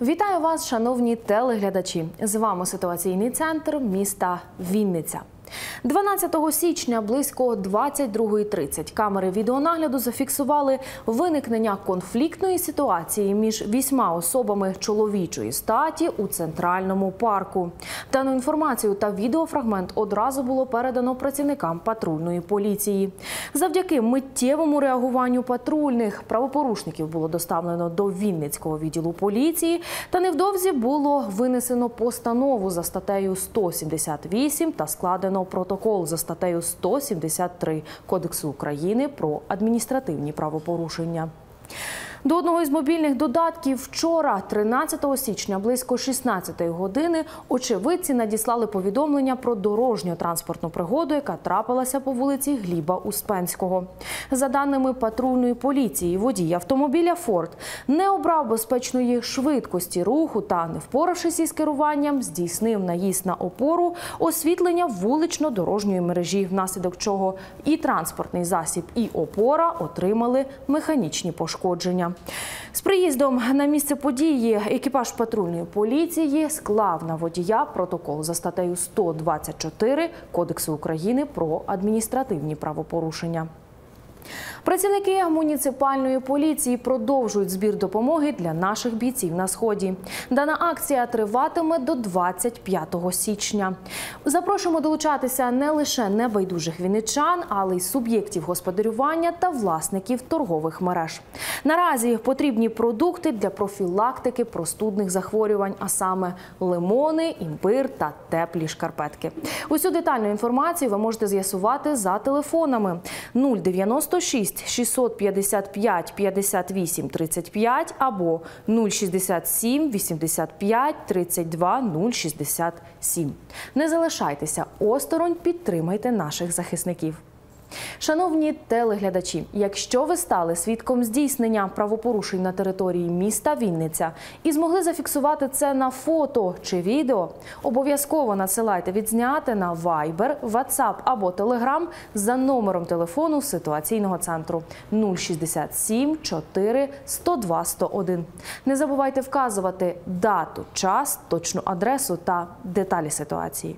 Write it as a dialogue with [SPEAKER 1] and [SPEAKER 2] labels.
[SPEAKER 1] Вітаю вас, шановні телеглядачі. З вами ситуаційний центр міста Вінниця. 12 січня близько 22.30 камери відеонагляду зафіксували виникнення конфліктної ситуації між вісьма особами чоловічої статі у центральному парку. Дану інформацію та відеофрагмент одразу було передано працівникам патрульної поліції. Завдяки миттєвому реагуванню патрульних правопорушників було доставлено до Вінницького відділу поліції, та невдовзі було винесено постанову за статтею 178 та складено протокол за статтею 173 Кодексу України про адміністративні правопорушення. До одного із мобільних додатків вчора, 13 січня, близько 16 години, очевидці надіслали повідомлення про дорожньо-транспортну пригоду, яка трапилася по вулиці Гліба Успенського. За даними патрульної поліції, водій автомобіля Форд не обрав безпечної швидкості руху та, не впоравшись із керуванням, здійснив наїзд на опору освітлення вулично-дорожньої мережі, внаслідок чого і транспортний засіб, і опора отримали механічні пошкодження. З приїздом на місце події екіпаж патрульної поліції склав на водія протокол за статтею 124 Кодексу України про адміністративні правопорушення. Працівники муніципальної поліції продовжують збір допомоги для наших бійців на сході. Дана акція триватиме до 25 січня. Запрошуємо долучатися не лише небайдужих вінничан, але й суб'єктів господарювання та власників торгових мереж. Наразі потрібні продукти для профілактики простудних захворювань, а саме лимони, імбир та теплі шкарпетки. Усю детальну інформацію ви можете з'ясувати за телефонами 096 655 58 35 або 067 85 32 067. Не залишайтеся осторонь, підтримайте наших захисників. Шановні телеглядачі, якщо ви стали свідком здійснення правопорушень на території міста Вінниця і змогли зафіксувати це на фото чи відео, обов'язково надсилайте відзняти на Viber, WhatsApp або Telegram за номером телефону ситуаційного центру 067 4 102 101. Не забувайте вказувати дату, час, точну адресу та деталі ситуації.